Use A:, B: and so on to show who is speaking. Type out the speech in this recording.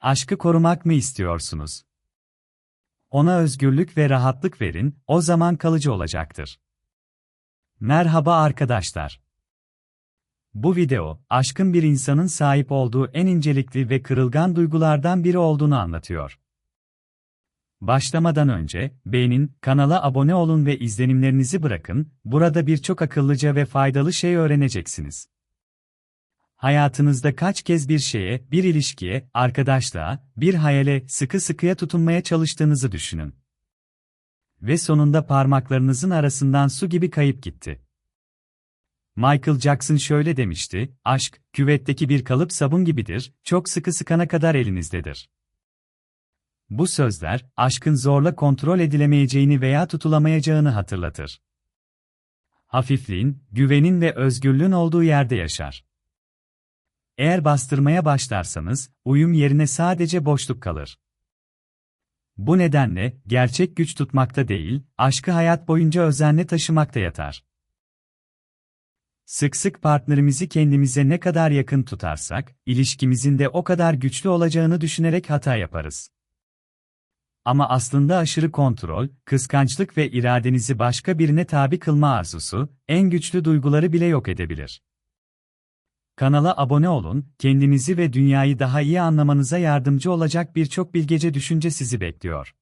A: Aşkı korumak mı istiyorsunuz? Ona özgürlük ve rahatlık verin, o zaman kalıcı olacaktır. Merhaba arkadaşlar. Bu video, aşkın bir insanın sahip olduğu en incelikli ve kırılgan duygulardan biri olduğunu anlatıyor. Başlamadan önce, beğenin, kanala abone olun ve izlenimlerinizi bırakın, burada birçok akıllıca ve faydalı şey öğreneceksiniz. Hayatınızda kaç kez bir şeye, bir ilişkiye, arkadaşlığa, bir hayale sıkı sıkıya tutunmaya çalıştığınızı düşünün. Ve sonunda parmaklarınızın arasından su gibi kayıp gitti. Michael Jackson şöyle demişti, aşk, küvetteki bir kalıp sabun gibidir, çok sıkı sıkana kadar elinizdedir. Bu sözler, aşkın zorla kontrol edilemeyeceğini veya tutulamayacağını hatırlatır. Hafifliğin, güvenin ve özgürlüğün olduğu yerde yaşar. Eğer bastırmaya başlarsanız, uyum yerine sadece boşluk kalır. Bu nedenle, gerçek güç tutmakta değil, aşkı hayat boyunca özenle taşımakta yatar. Sık sık partnerimizi kendimize ne kadar yakın tutarsak, ilişkimizin de o kadar güçlü olacağını düşünerek hata yaparız. Ama aslında aşırı kontrol, kıskançlık ve iradenizi başka birine tabi kılma arzusu, en güçlü duyguları bile yok edebilir. Kanala abone olun, kendinizi ve dünyayı daha iyi anlamanıza yardımcı olacak birçok bilgece düşünce sizi bekliyor.